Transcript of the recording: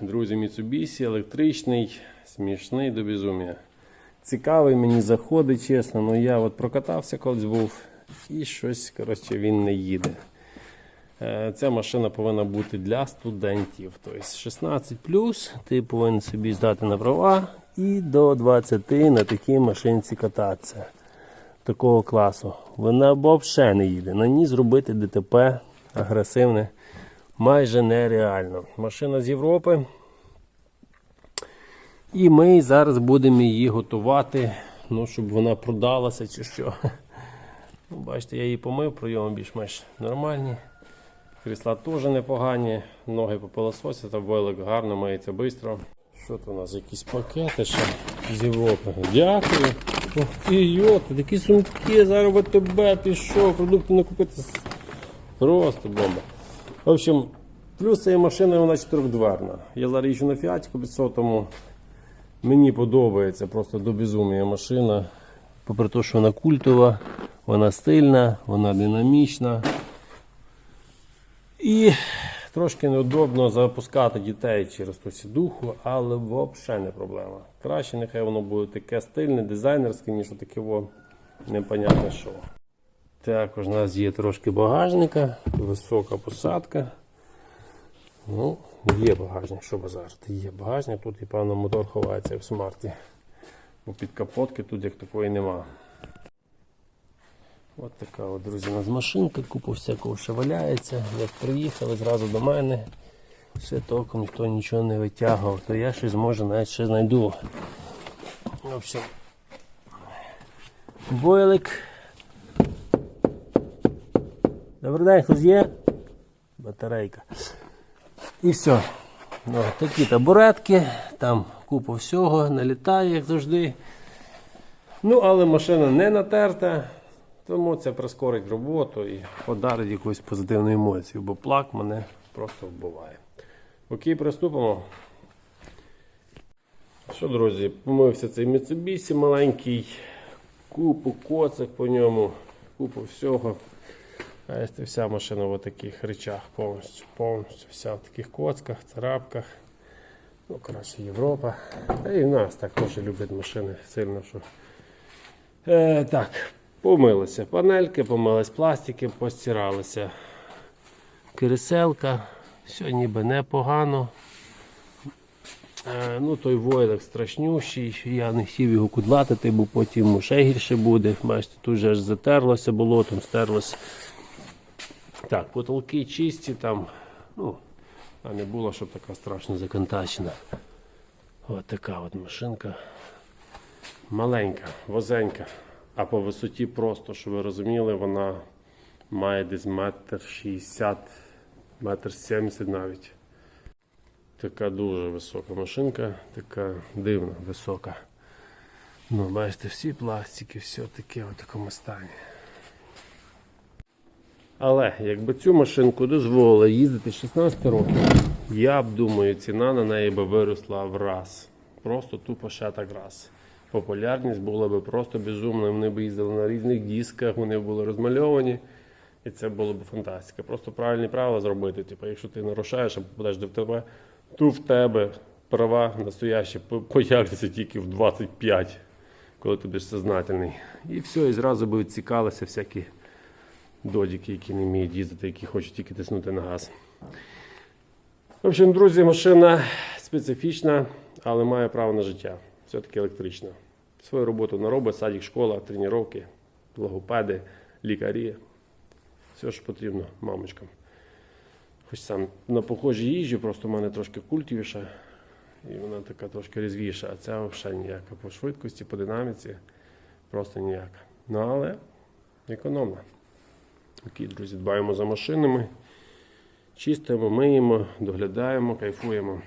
Друзі, Mitsubishi, електричний, смішний до безумія. Цікавий мені заходить, чесно, але я от прокатався колись був і щось, коротше, він не їде. Е, Ця машина повинна бути для студентів. Тобто 16 ти повинен собі здати на права і до 20 на такій машинці кататися. Такого класу. Вона взагалі не їде. На ній зробити ДТП агресивне майже нереально. Машина з Європи. І ми зараз будемо її готувати, ну, щоб вона продалася чи що. Ну, бачите, я її помив, прийоми більш-менш нормальні. Крісла теж непогані, ноги попилососять, а бойлик гарно миється швидко. Що тут у нас? Якісь пакети ще з Європи. Дякую. Ох ти йоти, такі сумки, зараз тебе пішов, продукти не купити. Просто бомба. В общем, плюс цієї машини вона чотирьохдверна. Я зараз їжджу на Фіаті 500 Мені подобається просто до безумія машина. Попри те, що вона культова, вона стильна, вона динамічна. І трошки неудобно запускати дітей через ту сідуху, але взагалі не проблема. Краще нехай воно буде таке стильне, дизайнерське, ніж таке непонятне що. Також у нас є трошки багажника, висока посадка. Ну, є багажник, що базарити. Є багажник, тут і певно мотор ховається в смарті. Бо під капотки тут як такої нема. От така от, друзі, у нас машинка, купа всякого ще валяється. Як приїхали зразу до мене, ще толком ніхто нічого не витягував, то я щось може навіть ще знайду. В общем, бойлик. Добрий день, є? Батарейка. І все. Ну, такі табуретки, там купа всього, налітає, як завжди. Ну, але машина не натерта, тому це прискорить роботу і подарить якусь позитивну емоцію, бо плак мене просто вбиває. Окей, приступимо. Що, друзі, помився цей Mitsubishi маленький, купу коцик по ньому, купу всього. Якщо вся машина в таких речах повністю, повністю вся в таких коцках, царапках. Ну, коротше, Європа. Та і в нас так теж люблять машини сильно, що. Е, так, помилися панельки, помились пластики, постиралися. Кереселка, все ніби непогано. Е, ну, той войлик страшнющий, я не хотів його кудлатити, бо потім ще гірше буде. Бачите, тут же аж затерлося болотом, стерлося. Так, потолки чисті там, ну, а не було, щоб така страшно законтачена. Ось така от машинка. Маленька, возенька, а по висоті просто, щоб ви розуміли, вона має десь метр шістдесят, метр сімдесят навіть. Така дуже висока машинка, така дивна, висока. Ну, бачите, всі пластики, все таке в такому стані. Але якби цю машинку дозволили їздити 16 років, я б думаю, ціна на неї би виросла в раз. Просто тупо ще так раз. Популярність була б просто безумна. Вони б їздили на різних дисках, вони були розмальовані. І це було б фантастика. Просто правильні правила зробити. Типу, якщо ти нарушаєш або попадеш до ВТВ, то в тебе права настоящі появляться тільки в 25, коли ти будеш сознательний. І все, і зразу би цікалися всякі додіки, які не вміють їздити, які хочуть тільки тиснути на газ. В общем, друзі, машина специфічна, але має право на життя. Все-таки електрична. Свою роботу вона робить, садик, школа, тренування, логопеди, лікарі. Все, що потрібно мамочкам. Хоч сам на похожій їжджу, просто в мене трошки культівіша. І вона така трошки різвіша, а ця взагалі ніяка. По швидкості, по динаміці, просто ніяка. Ну але економна. Окей, друзі, дбаємо за машинами, чистимо, миємо, доглядаємо, кайфуємо.